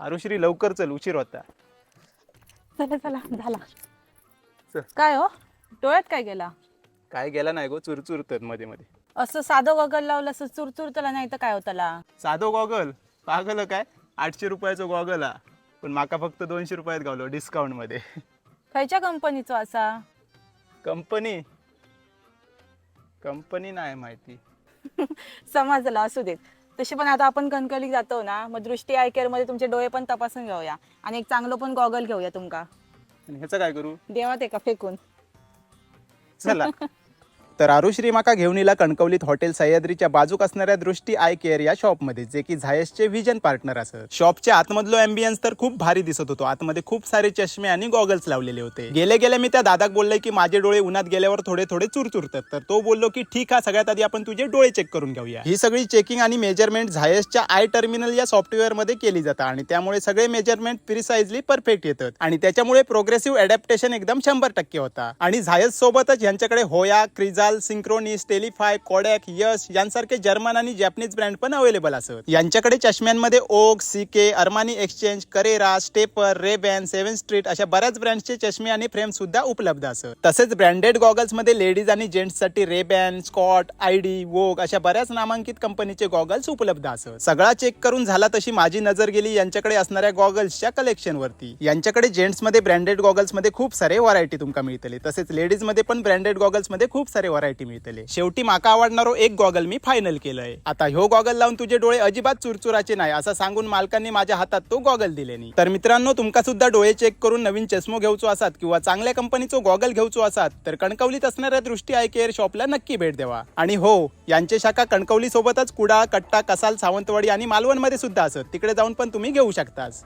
आरुश्री लवकर चल उशीर होता. चला चला झाला. चल. काय हो? डोळ्यात काय गेला? काय गेला नाही गो चुरचुरतात मध्ये मध्ये. असं साधं गॉगल लावलं असं चुरचुर त्याला नाही तर काय हो त्याला? साधो गॉगल? पागल काय? आठशे रुपयाचो गॉगल हा पण माका फक्त दोनशे रुपयात गावलो डिस्काउंटमध्ये. खयच्या कंपनीचो असा? कंपनी? कंपनी नाही माहिती. समजला असू देत. तशी पण आता आपण कणकवलीत जातो ना मग दृष्टी आय केअरमध्ये तुमचे डोळे पण तपासून घेऊया. आणि एक चांगलं पण गॉगल घेऊया तुमका. आणि ह्याचं काय करू? देवा ते का फेकून? चला. तर आरुश्री माका घेऊन येला कणकवलीत हॉटेल सह्याद्रीच्या बाजूक असणाऱ्या दृष्टी आय केअर या शॉपमध्ये जे की झायसचे व्हिजन पार्टनर असत शॉपचे आतमधलो अँबियन्स तर खूप भारी दिसत होतो. आतमध्ये खूप सारे चष्मे आणि गॉगल्स लावलेले होते. गेले गेले मी त्या दादाक बोलले की माझे डोळे उन्हात गेल्यावर थोडे थोडे चुरचुरतात. तर तो बोललो की ठीक आहे सगळ्यात आधी आपण तुझे डोळे चेक करून घेऊया. ही सगळी चेकिंग आणि मेजरमेंट झायसच्या आय टर्मिनल या सॉफ्टवेअरमध्ये केली जातात आणि त्यामुळे सगळे मेजरमेंट प्रिसाइजली परफेक्ट येतात. आणि त्याच्यामुळे प्रोग्रेसिव्ह अडॅप्टेशन एकदम शंभर टक्के होता. आणि झायस सोबतच यांच्याकडे होया क्रिजाल सिंक्रोनिस टेलिफाय कोडॅक यश यांसारखे जर्मन आणि जॅपनीज ब्रँड पण अवेलेबल असत. यांच्याकडे चष्म्यांमध्ये Oak CK Armani Exchange Carrera Stepper Ray Ban seven street अशा बऱ्याच ब्रँडचे चष्मे आणि फ्रेम सुद्धा उपलब्ध असत. तसेच ब्रँडेड गॉगल्समध्ये लेडीज आणि जेंट्ससाठी Ray Ban Scott ID Vogue अशा बऱ्याच नामांकित कंपनीचे गॉगल्स उपलब्ध असत. सगळा चेक करून झाला तशी माझी नजर गेली यांच्याकडे असणाऱ्या गॉगल्सच्या कलेक्शन वरती यांच्याकडे जेंट्समध्ये ब्रँडेड गॉगल्समध्ये खूप सारे व्हरायटी तुमका मिळतले. तसेच लेडीजमध्ये पण ब्रँडेड गॉगल्समध्ये खूप सारे व्हरायटी मिळतले. शेवटी माका आवडणारो एक गॉगल मी फायनल केलंय. आता ह्यो गॉगल लावून तुझे डोळे अजिबात चुरचुराचे नाही असं सांगून मालकांनी माझ्या हातात तो गॉगल दिले नाही तर मित्रांनो तुमका सुद्धा डोळे चेक करून नवीन चष्मो घेऊचो असात किंवा चांगल्या कंपनीचो गॉगल घेऊचो असात तर कणकवलीत असणाऱ्या दृष्टी आय केअर शॉपला नक्की भेट द्यावा आणि हो यांचे शाखा कणकवली सोबतच कुडा कट्टा कसाल सावंतवाडी आणि मालवणमध्ये सुद्धा असत. तिकडे जाऊन पण तुम्ही घेऊ शकतास.